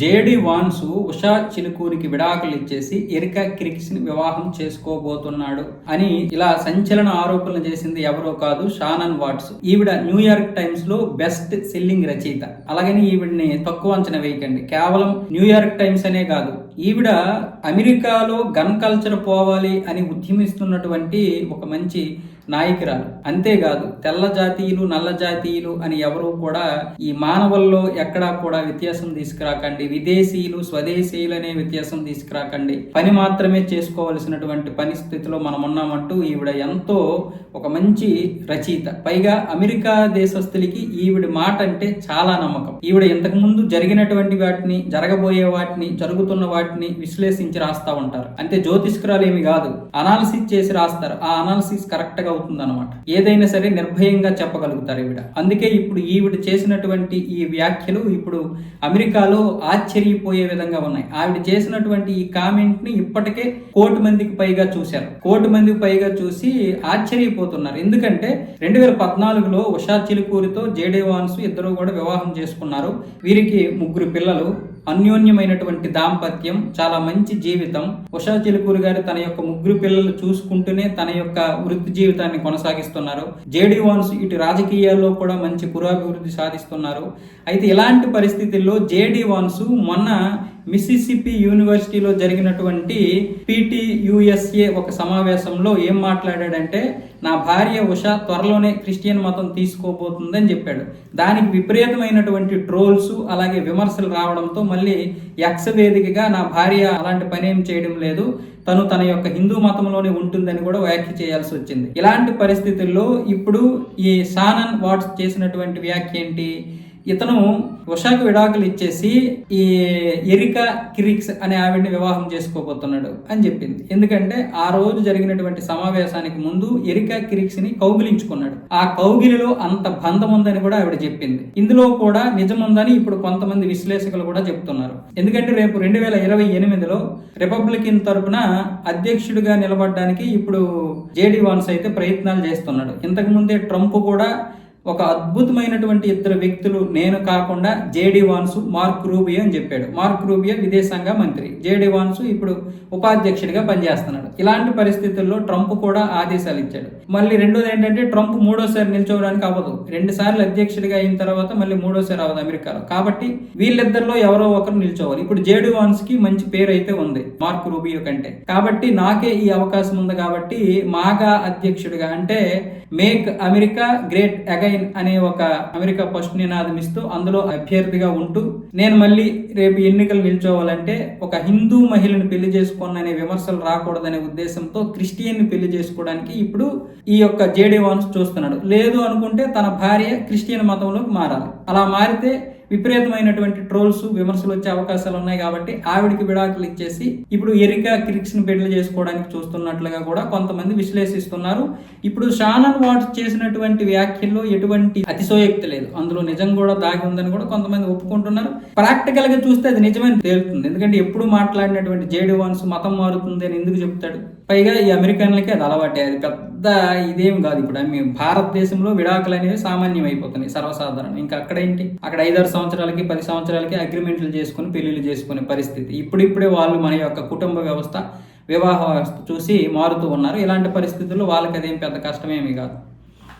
JD Wanchoo Usha చిలుకూరికి విడాకులు ఇచ్చేసి Erika క్రిక్స్ని వివాహం చేసుకోబోతున్నాడు అని ఇలా సంచలన ఆరోపణలు చేసింది ఎవరో కాదు షానన్ వాట్స్. ఈవిడ న్యూయార్క్ టైమ్స్లో బెస్ట్ సెల్లింగ్ రచయిత. అలాగని ఈవిడ్ని తక్కువ అంచనా వేయకండి. కేవలం న్యూయార్క్ టైమ్స్ అనే కాదు. ఈవిడ అమెరికాలో గన్ కల్చర్ పోవాలి అని ఉద్యమిస్తున్నటువంటి ఒక మంచి నాయకురాలు. అంతేకాదు తెల్ల జాతీయులు నల్ల జాతీయులు అని ఎవరు కూడా ఈ మానవుల్లో ఎక్కడా కూడా వ్యత్యాసం తీసుకురాకండి. విదేశీయులు స్వదేశీయులు అనే వ్యత్యాసం తీసుకురాకండి. పని మాత్రమే చేసుకోవలసినటువంటి పరిస్థితిలో మనం ఉన్నామంటూ ఈవిడ ఎంతో ఒక మంచి రచయిత. పైగా అమెరికా దేశస్తులకి ఈవిడ మాట అంటే చాలా నమ్మకం. ఈవిడ ఇంతకు ముందు జరిగినటువంటి వాటిని జరగబోయే వాటిని జరుగుతున్న వాటిని విశ్లేషించి రాస్తా ఉంటారు. అంటే జ్యోతిష్కురాలు ఏమి కాదు. అనాలిసిస్ చేసి రాస్తారు. ఆ అనాలిసిస్ కరెక్ట్గా అవుతుంది అనమాట ఏదైనా సరే నిర్భయంగా చెప్పగలుగుతారు ఈవిడ. అందుకే ఇప్పుడు ఈవిడ చేసినటువంటి ఈ వ్యాఖ్యలు ఇప్పుడు అమెరికాలో ఆశ్చర్యపోయే విధంగా ఉన్నాయి. ఆవిడ చేసినటువంటి ఈ కామెంట్ని ఇప్పటికే కోటి మందికి పైగా చూశారు. కోటి మందికి పైగా చూసి ఆశ్చర్యపోతున్నారు. ఎందుకంటే రెండు వేల పద్నాలుగులో ఉషా చిలుకూరితో జేడే వాన్స్ ఇద్దరు కూడా వివాహం చేసుకున్నారు. వీరికి ముగ్గురు పిల్లలు అన్యోన్యమైనటువంటి దాంపత్యం చాలా మంచి జీవితం. ఉషా చిలుకూరు గారు తన యొక్క ముగ్గురు పిల్లలు చూసుకుంటూనే తన యొక్క వృత్తి జీవితాన్ని కొనసాగిస్తున్నారు. జేడీ వాన్స్ ఇటు రాజకీయాల్లో కూడా మంచి పురోభివృద్ధి సాధిస్తున్నారు. అయితే ఇలాంటి పరిస్థితుల్లో జేడీ వాన్స్ మొన్న మిసిసిపి యూనివర్సిటీలో జరిగినటువంటి పిటియుఎస్ఏ ఒక సమావేశంలో ఏం మాట్లాడాడంటే నా భార్య ఉష త్వరలోనే క్రిస్టియన్ మతం తీసుకోబోతుందని చెప్పాడు. దానికి విపరీతమైనటువంటి ట్రోల్స్ అలాగే విమర్శలు రావడంతో మళ్ళీ యక్ష వేదికగా నా భార్య అలాంటి పని ఏం చేయడం లేదు. తను తన యొక్క హిందూ మతంలోనే ఉంటుందని కూడా వ్యాఖ్య చేయాల్సి వచ్చింది. ఇలాంటి పరిస్థితుల్లో ఇప్పుడు ఈ సానన్ వాట్స్ చేసినటువంటి వ్యాఖ్య ఏంటి? ఇతను ఉషాకు విడాకులు ఇచ్చేసి ఈ ఎరిక కిరిక్స్ అనే ఆవిడ్ని వివాహం చేసుకోబోతున్నాడు అని చెప్పింది. ఎందుకంటే ఆ రోజు జరిగినటువంటి సమావేశానికి ముందు ఎరిక కిరిక్స్ని కౌగిలించుకున్నాడు. ఆ కౌగిలిలో అంత బంధం ఉందని కూడా ఆవిడ చెప్పింది. ఇందులో కూడా నిజముందని ఇప్పుడు కొంతమంది విశ్లేషకులు కూడా చెప్తున్నారు. ఎందుకంటే రేపు రెండు వేల ఇరవై ఎనిమిదిలో రిపబ్లికన్ తరపున అధ్యక్షుడిగా నిలబడడానికి ఇప్పుడు జేడీ వాన్స్ అయితే ప్రయత్నాలు చేస్తున్నాడు. ఇంతకు ముందే ట్రంప్ కూడా ఒక అద్భుతమైనటువంటి ఇద్దరు వ్యక్తులు నేను కాకుండా జేడి వాన్సు మార్క్ రూబియో అని చెప్పాడు. మార్క్ రూబియో విదేశాంగ మంత్రి. జేడి వాన్సు ఇప్పుడు ఉపాధ్యక్షుడిగా పనిచేస్తున్నాడు. ఇలాంటి పరిస్థితుల్లో ట్రంప్ కూడా ఆదేశాలు ఇచ్చాడు. మళ్ళీ రెండోది ఏంటంటే ట్రంప్ మూడోసారి నిల్చోవడానికి అవ్వదు. రెండు సార్లు అధ్యక్షుడిగా అయిన తర్వాత మళ్ళీ మూడోసారి అవ్వదు అమెరికాలో. కాబట్టి వీళ్ళిద్దరిలో ఎవరో ఒకరు నిల్చోవాలి. ఇప్పుడు జేడి వాన్స్కి మంచి పేరు అయితే ఉంది మార్క్ రూబియో కంటే. కాబట్టి నాకే ఈ అవకాశం ఉంది కాబట్టి మాగా అధ్యక్షుడిగా అంటే మేక్ అమెరికా గ్రేట్ అగైన్ అనే ఒక అమెరికా పోస్ట్ నినాదం ఇస్తూ అందులో అభ్యర్థిగా ఉంటూ నేను మళ్ళీ రేపు ఎన్నికలు నిల్చోవాలంటే ఒక హిందూ మహిళను పెళ్ళి చేసుకోననే విమర్శలు రాకూడదనే ఉద్దేశంతో క్రిస్టియన్ని పెళ్ళి చేసుకోవడానికి ఇప్పుడు ఈ యొక్క జేడీ వాన్స్ చూస్తున్నాడు. లేదు అనుకుంటే తన భార్య క్రిస్టియన్ మతంలోకి మారాలి. అలా మారితే విపరీతమైనటువంటి ట్రోల్స్ విమర్శలు వచ్చే అవకాశాలు ఉన్నాయి కాబట్టి ఆవిడికి విడాకులు ఇచ్చేసి ఇప్పుడు ఎరిక క్రిక్స్ని పెళ్ళి చేసుకోవడానికి చూస్తున్నట్లుగా కూడా కొంతమంది విశ్లేషిస్తున్నారు. ఇప్పుడు షానన్ వాట్స్ చేసినటువంటి వ్యాఖ్యల్లో ఎటువంటి అతిశయోక్తి లేదు. అందులో నిజం కూడా దాగి ఉందని కూడా కొంతమంది ఒప్పుకుంటున్నారు. ప్రాక్టికల్గా చూస్తే అది నిజమని తేలుతుంది. ఎందుకంటే ఎప్పుడు మాట్లాడినటువంటి జేడి వాన్స్ మతం మారుతుంది అని ఎందుకు చెప్తాడు? పైగా ఈ అమెరికన్లకి అది అలవాటే. అది పెద్ద ఇదేం కాదు ఇప్పుడు. భారతదేశంలో విడాకులు అనేవి సామాన్యం అయిపోతున్నాయి సర్వసాధారణం. ఇంకా అక్కడ ఏంటి? అక్కడ ఐదారు సంవత్సరాలకి పది సంవత్సరాలకి అగ్రిమెంట్లు చేసుకుని పెళ్ళిళ్ళు చేసుకునే పరిస్థితి. ఇప్పుడిప్పుడే వాళ్ళు మన యొక్క కుటుంబ వ్యవస్థ వివాహ వ్యవస్థ చూసి మారుతూ ఉన్నారు. ఇలాంటి పరిస్థితుల్లో వాళ్ళకి అదేం పెద్ద కష్టమేమీ కాదు.